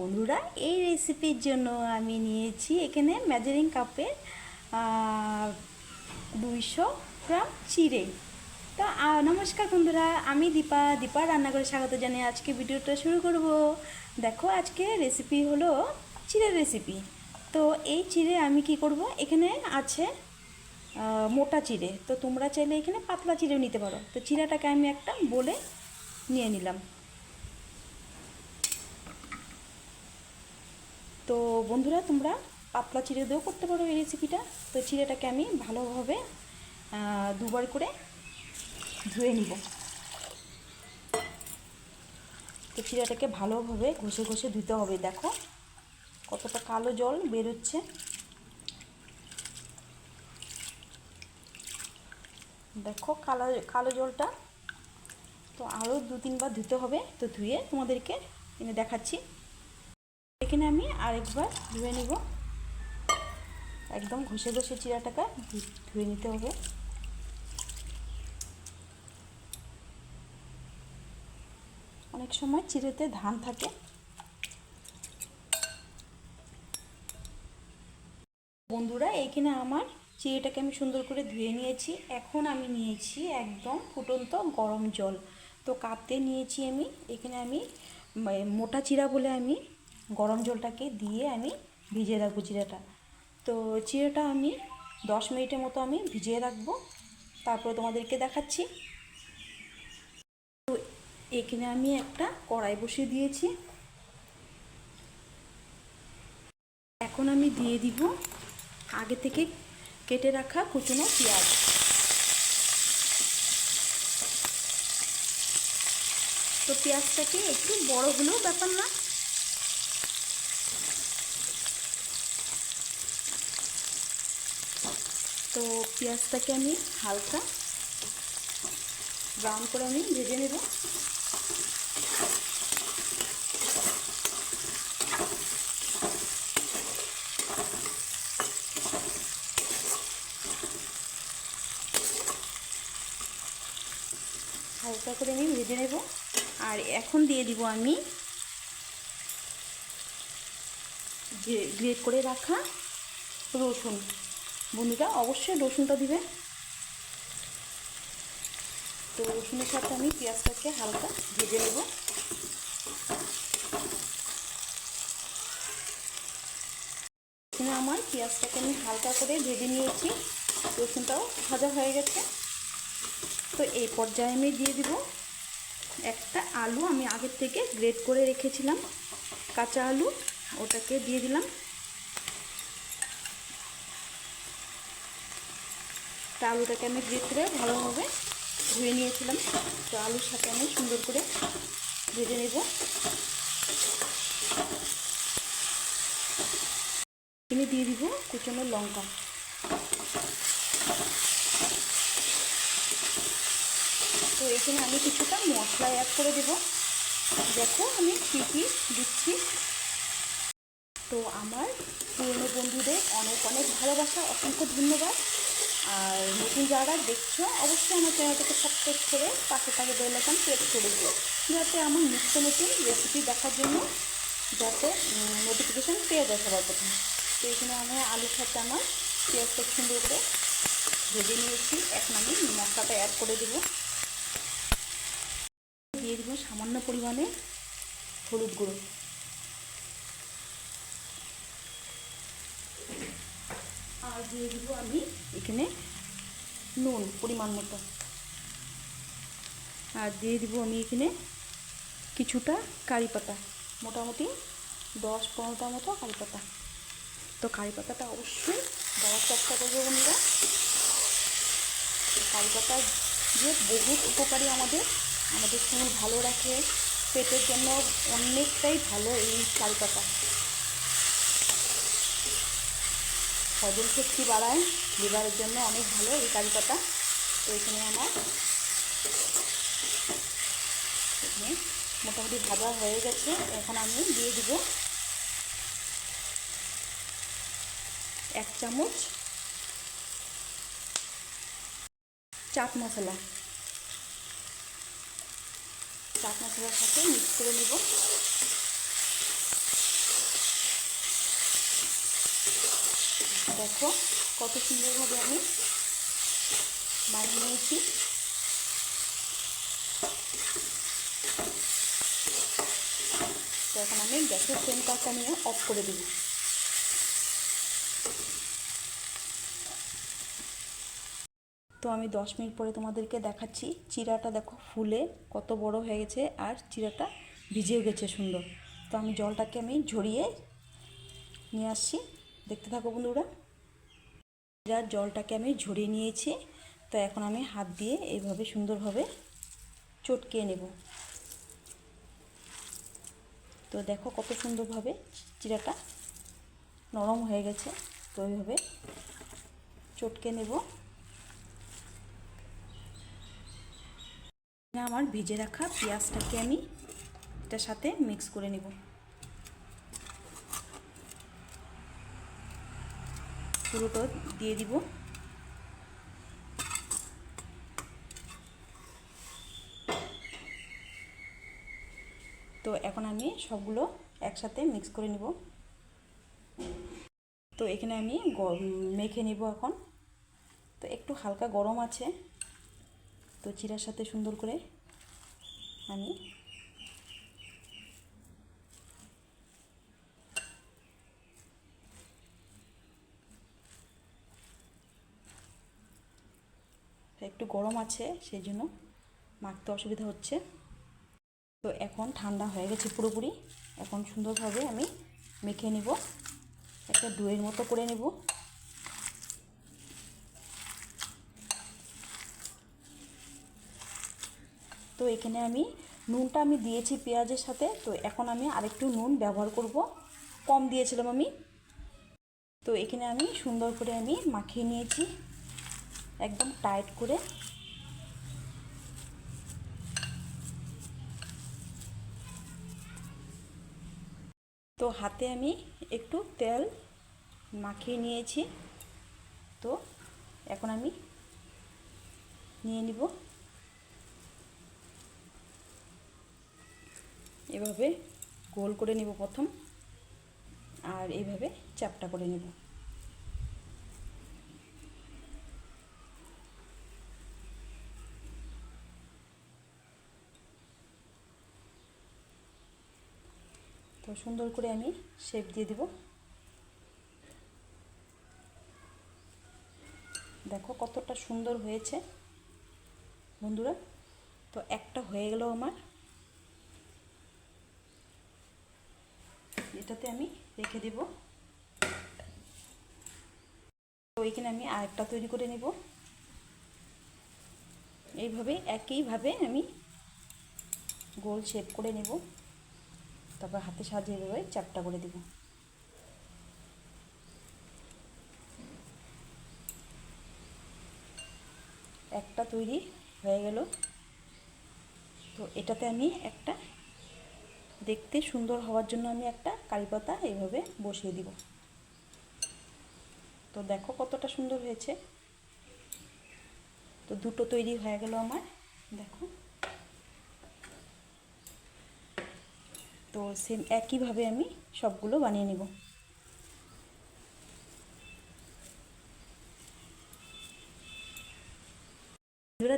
বন্ধুরা, এই রেসিপির জন্য আমি নিয়েছি এখানে মেজারিং কাপের দুইশো গ্রাম চিড়ে। তো নমস্কার বন্ধুরা, আমি দীপা। দীপা, রান্নাঘরে স্বাগত জানিয়ে আজকে ভিডিওটা শুরু করব। দেখো, আজকে রেসিপি হলো চিড়ের রেসিপি তো, এই চিড়ে আমি কি করব? এখানে আছে মোটা চিড়ে। তো, তোমরা চাইলে এখানে পাতলা চিড়েও নিতে পারো। তো, চিড়াটাকে আমি একটা বলে নিয়ে নিলাম। তো বন্ধুরা, তোমরা পাতলা চিড়ে দিয়েও করতে পারো এই রেসিপিটা তো চিড়েটাকে আমি ভালোভাবে দুবার করে ধুয়ে নিব। তো চিড়াটাকে ভালোভাবে ঘষে ঘষে ধুতে হবে, দেখো। কতটা কালো জল বেরোচ্ছে। দেখো, কালো কালো জলটা। তো আরও দু তিনবার ধুতে হবে। তো ধুয়ে তোমাদেরকে এনে দেখাচ্ছি। এখানে আমি আরেকবার ধুয়ে নিব। একদম ঘষে ঘষে চিরাটাকে ধুয়ে নিতে হবে। অনেক সময় চিড়েতে ধান থাকে। বন্ধুরা, এখানে আমার চিড়েটাকে আমি সুন্দর করে ধুয়ে নিয়েছি। এখন আমি নিয়েছি একদম ফুটন্ত গরম জল। তো কাপতে নিয়েছি আমি। এখানে আমি মোটা চিড়া বলে আমি গরম জলটাকে দিয়ে আমি ভিজিয়ে রাখব চিড়াটা তো চিড়াটা আমি দশ মিনিটের মতো আমি ভিজিয়ে রাখব। তারপরে তোমাদেরকে দেখাচ্ছি। তো এখানে আমি একটা কড়াই বসিয়ে দিয়েছি। এখন আমি দিয়ে দিব আগে থেকে কেটে রাখা কুচনো পেঁয়াজ। তো পেঁয়াজটাকে একটু বড় হলেও ব্যাপার না তো পেঁয়াজটাকে আমি হালকা ব্রাউন করে আমি ভেজে নেব। হালকা করে আমি ভেজে নেব। আর এখন দিয়ে দিব আমি যে গ্রেট করে রাখা রসুন। বন্ধুরা অবশ্যই রসুনটা দিবে। তো রসুনের সাথে আমি পেঁয়াজটাকে হালকা ভেজে নেব। এখানে আমার পেঁয়াজটাকে আমি হালকা করে ভেজে নিয়েছি। রসুনটাও ভাজা হয়ে গেছে। তো এই পর্যায়ে আমি দিয়ে দিব একটা আলু। আমি আগের থেকে গ্রেট করে রেখেছিলাম। কাঁচা আলু, ওটাকে দিয়ে দিলাম। তা আলুটাকে আমি করে ভালোভাবে ধুয়ে নিয়েছিলাম। তো আলুর সাথে আমি সুন্দর করে ভেজে নেব। এখানে দিয়ে দিব কুচনো লঙ্কা। তো এখানে আমি কিছুটা মশলা অ্যাড করে দেব। দেখো আমি কী কী দিচ্ছি। তো আমার পুরনো বন্ধুদের অনেক অনেক ভালোবাসা, অসংখ্য ধন্যবাদ। আর নতুন যারা দেখছ, অবশ্যই আমার চ্যানেলটাকে সাবস্ক্রাইব করে পাশে থাকে বেল আইকন প্রেস করে দিও। যাতে আমার নিত্য নতুন রেসিপি দেখার জন্য যাতে নোটিফিকেশান পেয়ে যায় সবার প্রথমে। তো এখানে আমার আলুর সাথে আমার পেঁয়াজটা সুন্দর করে ভেজে নিয়েছি। এখন আমি মশলাটা অ্যাড করে দেবো। দিয়ে দেবো সামান্য পরিমাণে হলুদ গুঁড়ো। আর দিয়ে দিব আমি এখানে নুন, পরিমাণ মতো। আর দিয়ে দিব আমি এখানে কিছুটা কারি পাতা, মোটামুটি দশ পনেরোটার মতো কারি পাতা। তো কারি পাতাটা অবশ্যই দেওয়ার চেষ্টা করব বন্ধুরা। কারি পাতা যে বহুত উপকারী আমাদের আমাদের চুল ভালো রাখে, পেটের জন্য অনেকটাই ভালো এই কারি পাতা। হজম শক্তি বাড়ায় লিভারের জন্য অনেক ভালো এই কারি পাতা তো এখানে আমার এখানে মোটামুটি ভাজা হয়ে গেছে। এখন আমি দিয়ে দিব এক চামচ চাট মশলা। চাট মশলার সাথে মিক্স করে নেব। দেখো কত সুন্দরভাবে আমি বানিয়ে নিয়েছি। এখন আমি গ্যাসের ফ্লেমটা নিয়ে অফ করে দিই তো আমি দশ মিনিট পরে তোমাদেরকে দেখাচ্ছি, চিরাটা দেখো ফুলে কত বড় হয়ে গেছে আর চিরাটা ভিজেও গেছে সুন্দর। তো আমি জলটাকে আমি ঝরিয়ে নিয়ে আসছি। দেখতে থাকো বন্ধুরা। চিরার জলটাকে আমি ঝরিয়ে নিয়েছি। তো এখন আমি হাত দিয়ে এইভাবে সুন্দরভাবে চটকিয়ে নেব। তো দেখো কত সুন্দরভাবে চিরাটা নরম হয়ে গেছে। তো এইভাবে চটকে নেব। আমার ভিজে রাখা পেঁয়াজটাকে আমি এটার সাথে মিক্স করে নেব। পুরোটা দিয়ে দিব। তো এখন আমি সবগুলো একসাথে মিক্স করে নিব। তো এখানে আমি মেখে নিব এখন। তো একটু হালকা গরম আছে। তো চিরার সাথে সুন্দর করে আমি একটু গরম আছে, সেই জন্য মাখতে অসুবিধা হচ্ছে। তো এখন ঠান্ডা হয়ে গেছে পুরোপুরি। এখন সুন্দরভাবে আমি মেখে নিব। একটা ডুয়ের মতো করে নেব। তো এখানে আমি নুনটা আমি দিয়েছি পেঁয়াজের সাথে। তো এখন আমি আরেকটু নুন ব্যবহার করব। কম দিয়েছিলাম আমি। তো এখানে আমি সুন্দর করে আমি মাখিয়ে নিয়েছি। একদম টাইট করে। তো হাতে আমি একটু তেল মাখিয়ে নিয়েছি। তো এখন আমি নিয়ে নিব। এভাবে গোল করে নেব প্রথম। আর এইভাবে চাপটা করে নেব। তো সুন্দর করে আমি শেপ দিয়ে দিব। দেখো কতটা সুন্দর হয়েছে, বন্ধুরা। তো একটা হয়ে গেল আমার। এটাতে আমি রেখে দেব। তো এখানে আমি আরেকটা তৈরি করে নেব। এইভাবে, একইভাবে আমি গোল শেপ করে নেব। তারপর হাতে সাহায্যে এভাবে চাপটা করে দেব। একটা তৈরি হয়ে গেল। তো এটাতে আমি একটা দেখতে সুন্দর হওয়ার জন্য আমি একটা কারি পাতা এইভাবে বসিয়ে দিব। তো দেখো কতটা সুন্দর হয়েছে। তো দুটো তৈরি হয়ে গেল আমার, দেখো। তো সেম একইভাবে আমি সবগুলো বানিয়ে নেব।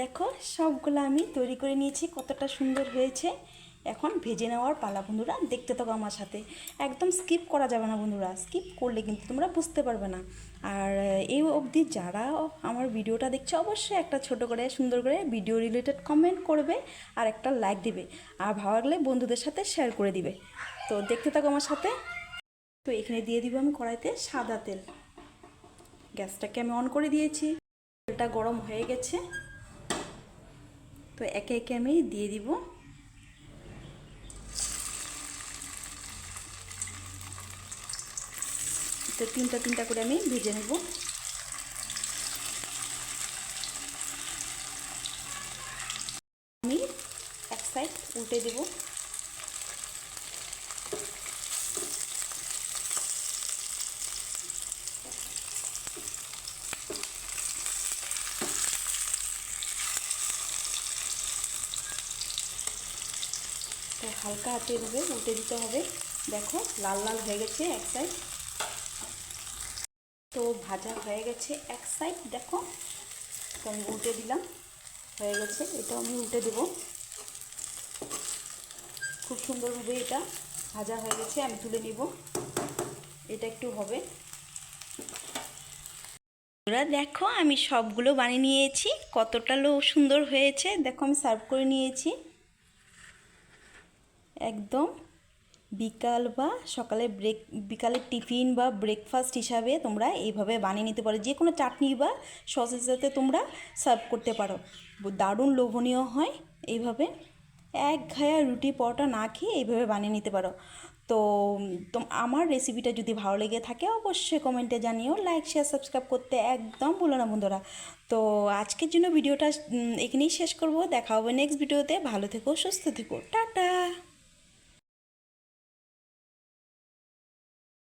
দেখো, সবগুলো আমি তৈরি করে নিয়েছি, কতটা সুন্দর হয়েছে। এখন ভেজে নেওয়ার পালা, বন্ধুরা। দেখতে থাকো আমার সাথে। একদম স্কিপ করা যাবে না, বন্ধুরা। স্কিপ করলে কিন্তু তোমরা বুঝতে পারবে না। আর এই অবধি যারা আমার ভিডিওটা দেখছে, অবশ্যই একটা ছোট করে, সুন্দর করে ভিডিও রিলেটেড কমেন্ট করবে আর একটা লাইক দিবে। আর ভালো লাগলে বন্ধুদের সাথে শেয়ার করে দিবে। তো দেখতে থাকো আমার সাথে। তো এখানে দিয়ে দিব আমি কড়াইতে সাদা তেল। গ্যাসটাকে আমি অন করে দিয়েছি। তেলটা গরম হয়ে গেছে। তো একে একে আমি দিয়ে দিব তো তিনটা তিনটা করে আমি ভেজে নেব। আমি এক সাইড উল্টে দেব। হালকা হাতে এভাবে উল্টে দিতে হবে। দেখো লাল লাল হয়ে গেছে এক সাইড তো ভাজা হয়ে গেছে এক সাইড দেখো, তো আমি উল্টে দিলাম, হয়ে গেছে, এটাও আমি উল্টে দেবো। খুব সুন্দরভাবে এটা ভাজা হয়ে গেছে, আমি তুলে নিব। এটা একটু হবে। ওরা দেখো, আমি সবগুলো বানিয়ে নিয়েছি, কতটা লো সুন্দর হয়েছে। দেখো, আমি সার্ভ করে নিয়েছি। একদম। বিকাল বা সকালে ব্রেক বিকালের টিফিন বা ব্রেকফাস্ট হিসাবে তোমরা এইভাবে বানিয়ে নিতে পারো। যে কোনো চাটনি বা সসের সাথে তোমরা সার্ভ করতে পারো। দারুণ লোভনীয় হয় এইভাবে। এক ঘায়া রুটি পরোটা না খেয়ে এইভাবে বানিয়ে নিতে পারো। তো আমার রেসিপিটা যদি ভালো লেগে থাকে অবশ্যই কমেন্টে জানিও। লাইক শেয়ার সাবস্ক্রাইব করতে একদম ভুলো না বন্ধুরা। তো, আজকের জন্য ভিডিওটা এখানেই শেষ করব। দেখা হবে নেক্সট ভিডিওতে ভালো থেকো, সুস্থ থেকো। টাটা!